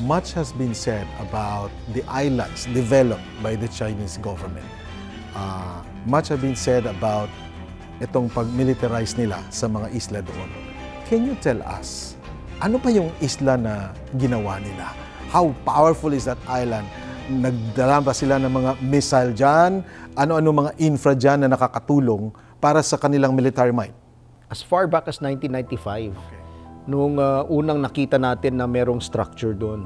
Much has been said about the islands developed by the Chinese government. Uh, much has been said about itong pag-militarize nila sa mga isla doon. Can you tell us, ano pa yung isla na ginawa nila? How powerful is that island? Nagdala ba sila ng mga missile dyan? Ano-ano mga infra dyan na nakakatulong para sa kanilang military might? As far back as 1995, nung uh, unang nakita natin na merong structure doon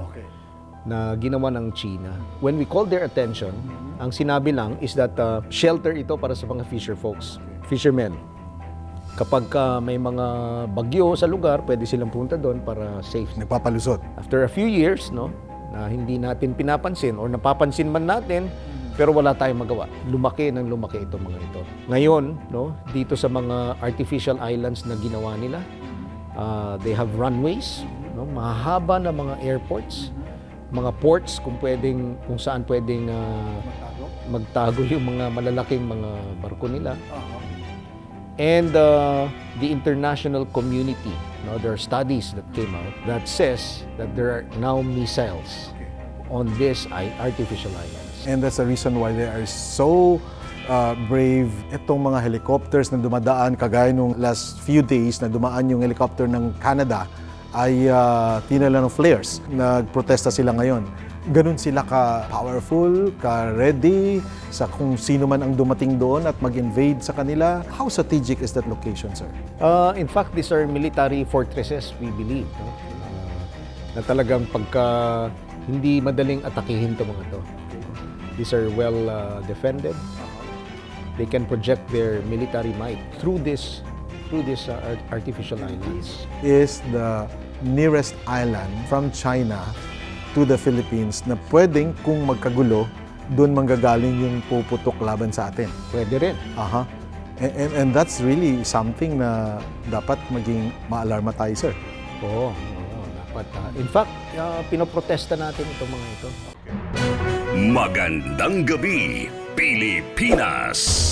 na ginawa ng China. When we called their attention, ang sinabi lang is that uh, shelter ito para sa mga fisher folks, fishermen. Kapag ka may mga bagyo sa lugar, pwede silang punta doon para safe. Nagpapalusot. After a few years, no, na hindi natin pinapansin or napapansin man natin, pero wala tayong magawa. Lumaki ng lumaki itong mga ito. Ngayon, no, dito sa mga artificial islands na ginawa nila, uh, they have runways, no, mahaba na mga airports, mga ports kung pwedeng kung saan pwedeng uh, magtago yung mga malalaking mga barko nila and uh, the international community. No, there are studies that came out that says that there are now missiles on this artificial islands. And that's the reason why they are so uh, brave. Itong mga helicopters na dumadaan, kagaya nung last few days na dumaan yung helicopter ng Canada, ay uh, tinala ng flares. Nagprotesta sila ngayon. Ganun sila ka-powerful, ka-ready sa kung sino man ang dumating doon at mag-invade sa kanila. How strategic is that location, sir? Uh, in fact, these are military fortresses, we believe. No? Uh, na talagang pagka hindi madaling atakihin to mga to. These are well uh, defended. They can project their military might through this through this uh, art- artificial islands. is the nearest island from China to the Philippines na pwedeng kung magkagulo, doon manggagaling yung puputok laban sa atin. Pwede rin. Aha. And, and, and that's really something na dapat maging maalarma tayo, sir. Oo, oo dapat. ah. in fact, uh, pinoprotesta natin itong mga ito. Magandang gabi, Pilipinas!